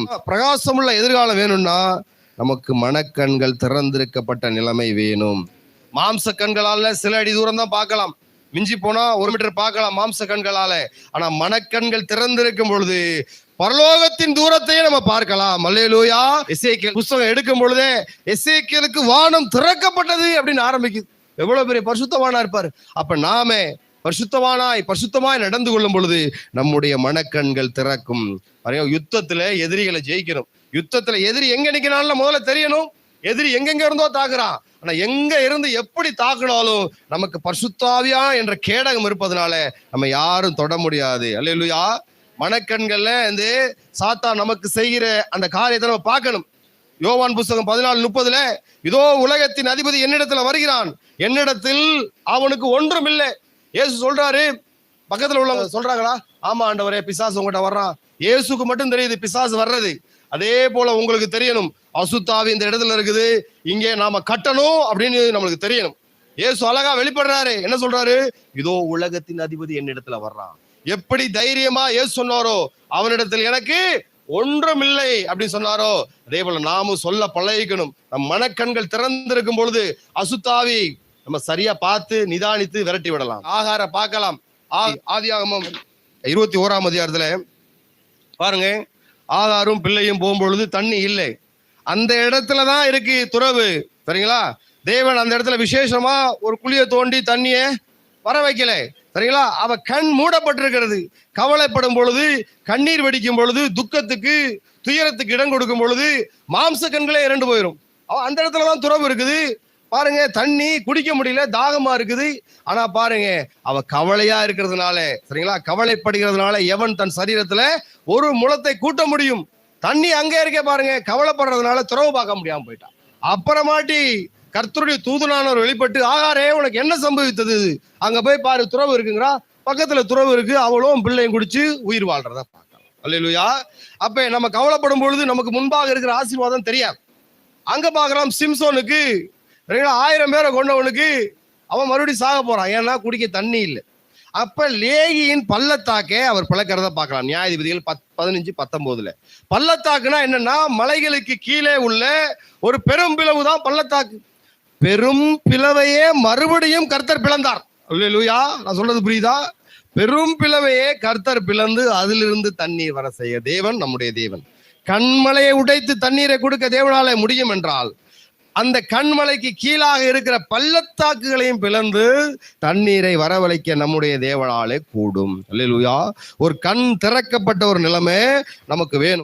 வேணும் பிரகாசமுள்ள எதிர்காலம் வேணும்னா நமக்கு மனக்கண்கள் திறந்திருக்கப்பட்ட நிலைமை வேணும். மாம்ச கண்களால சில அடி தூரம் தான் பார்க்கலாம். மிஞ்சி போனா ஒரு மீட்டர் பார்க்கலாம் மாம்ச கண்களால. ஆனா மனக்கண்கள் திறந்திருக்கும் பொழுது பரலோகத்தின் தூரத்தையே நம்ம பார்க்கலாம். மல்லையிலூயா எஸ்ஏக்கியல் புஸ்தகம் எடுக்கும் பொழுதே எஸ்ஏக்கியலுக்கு வானம் திறக்கப்பட்டது அப்படின்னு ஆரம்பிக்குது. எவ்வளவு பெரிய பரிசுத்தவானா இருப்பாரு. அப்ப நாமே பரிசுத்தவானாய் பரிசுத்தமாய் நடந்து கொள்ளும் பொழுது நம்முடைய மனக்கண்கள் திறக்கும். யுத்தத்துல எதிரிகளை ஜெயிக்கணும். யுத்தத்துல எதிரி எங்க நிக்கிறான்னு முதல்ல தெரியணும். எதிரி எங்கெங்க இருந்தோ தாக்குறான் ஆனா எங்க இருந்து எப்படி தாக்குனாலும் நமக்கு பரிசுத்தாவியா என்ற கேடகம் இருப்பதனால நம்ம யாரும் தொட முடியாது. அல்லேலூயா. மனக்கண்கள்ல வந்து சாத்தா நமக்கு செய்கிற அந்த காரியத்தை நம்ம பார்க்கணும். யோவான் புஸ்தகம் பதினாலு முப்பதுல இதோ உலகத்தின் அதிபதி என்னிடத்துல வருகிறான். என்னிடத்தில் அவனுக்கு ஒன்றும் இல்லை இயேசு சொல்றாரு. பக்கத்துல உள்ளவங்க சொல்றாங்களா? ஆமா ஆண்டவரே பிசாசு உங்ககிட்ட வர்றான். இயேசுக்கு மட்டும் தெரியுது பிசாசு வர்றது. அதே போல உங்களுக்கு தெரியணும் அசுத்தாவி இந்த இடத்துல இருக்குது. இங்கே நாம கட்டணும் அப்படின்னு நம்மளுக்கு தெரியணும். ஏசு அழகா வெளிப்படுறாரு. என்ன சொல்றாரு? இதோ உலகத்தின் அதிபதி என்னிடத்துல வர்றான். எப்படி தைரியமா ஏசு சொன்னாரோ அவனிடத்தில் எனக்கு ஒன்றும் இல்லை அப்படின்னு சொன்னாரோ அதே போல நாமும் சொல்ல பழகிக்கணும். நம் மனக்கண்கள் திறந்திருக்கும் பொழுது அசுத்தாவி நம்ம சரியா பார்த்து நிதானித்து விரட்டி விடலாம். ஆகார பார்க்கலாம். ஆ- ஆதியாகமம் இருபத்தி ஓராம் அதிகாரத்துல பாருங்க ஆகாரும் பிள்ளையும் போகும்பொழுது தண்ணி இல்லை. அந்த இடத்துல தான் இருக்கு துறவு சரிங்களா? தேவன் அந்த இடத்துல விசேஷமா ஒரு குழியை தோண்டி தண்ணியை வர வைக்கல சரிங்களா? அவ கண் மூடப்பட்டிருக்கிறது. கவலைப்படும் பொழுது கண்ணீர் வெடிக்கும் பொழுது துக்கத்துக்கு துயரத்துக்கு இடம் கொடுக்கும் பொழுது மாம்ச கண்களே இரண்டு போயிடும் அந்த இடத்துல தான் துறவு இருக்குது. பாருங்க தண்ணி குடிக்க முடியல தாகமா இருக்குது. ஆனா பாருங்க அவ கவலையா இருக்கிறதுனால சரிங்களா? கவலைப்படுகிறதுனால எவன் தன் சரீரத்துல ஒரு முளத்தை கூட்ட முடியும்? தண்ணி அங்கே இருக்க பாருங்க கவலைப்படுறதுனால துறவு பார்க்க முடியாம போயிட்டான் அப்புறமாட்டி கர்த்தருடைய தூதுனானவர் வெளிப்பட்டு ஆகாரே உனக்கு என்ன சம்பவித்தது? அங்க போய் பாரு துறவு இருக்குங்கிறா? பக்கத்துல துறவு இருக்கு அவளும் பிள்ளையும் குடிச்சு உயிர் வாழ்றத பார்க்கலாம். அல்லையா அப்ப நம்ம கவலைப்படும் பொழுது நமக்கு முன்பாக இருக்கிற ஆசீர்வாதம் தெரியாது. அங்க பார்க்கலாம் சிம்சோனுக்கு சரிங்களா ஆயிரம் பேரை கொண்டவனுக்கு அவன் மறுபடியும் சாக போறான். ஏன்னா குடிக்க தண்ணி இல்லை. அப்ப லேகியின் பள்ளத்தாக்கே அவர் பிளக்கிறத பார்க்கலாம். நியாயாதிபதிகள் பத் பதினஞ்சு பத்தொன்பதுல. பள்ளத்தாக்குனா என்னன்னா மலைகளுக்கு கீழே உள்ள ஒரு பெரும் பிளவு தான் பள்ளத்தாக்கு. பெரும் பிளவையே மறுபடியும் கர்த்தர் பிளந்தார். லூயா நான் சொல்றது புரியுதா? பெரும் பிளவையே கர்த்தர் பிளந்து அதிலிருந்து தண்ணீர் வர செய்ய தேவன் நம்முடைய தேவன். கண்மலையை உடைத்து தண்ணீரை கொடுக்க தேவனாலே முடியும் என்றால் அந்த கண்மலைக்கு கீழாக இருக்கிற பள்ளத்தாக்குகளையும் பிளந்து தண்ணீரை வரவழைக்க நம்முடைய தேவனாலே கூடும். அல்லா ஒரு கண் திறக்கப்பட்ட ஒரு நிலைமை நமக்கு வேணும்.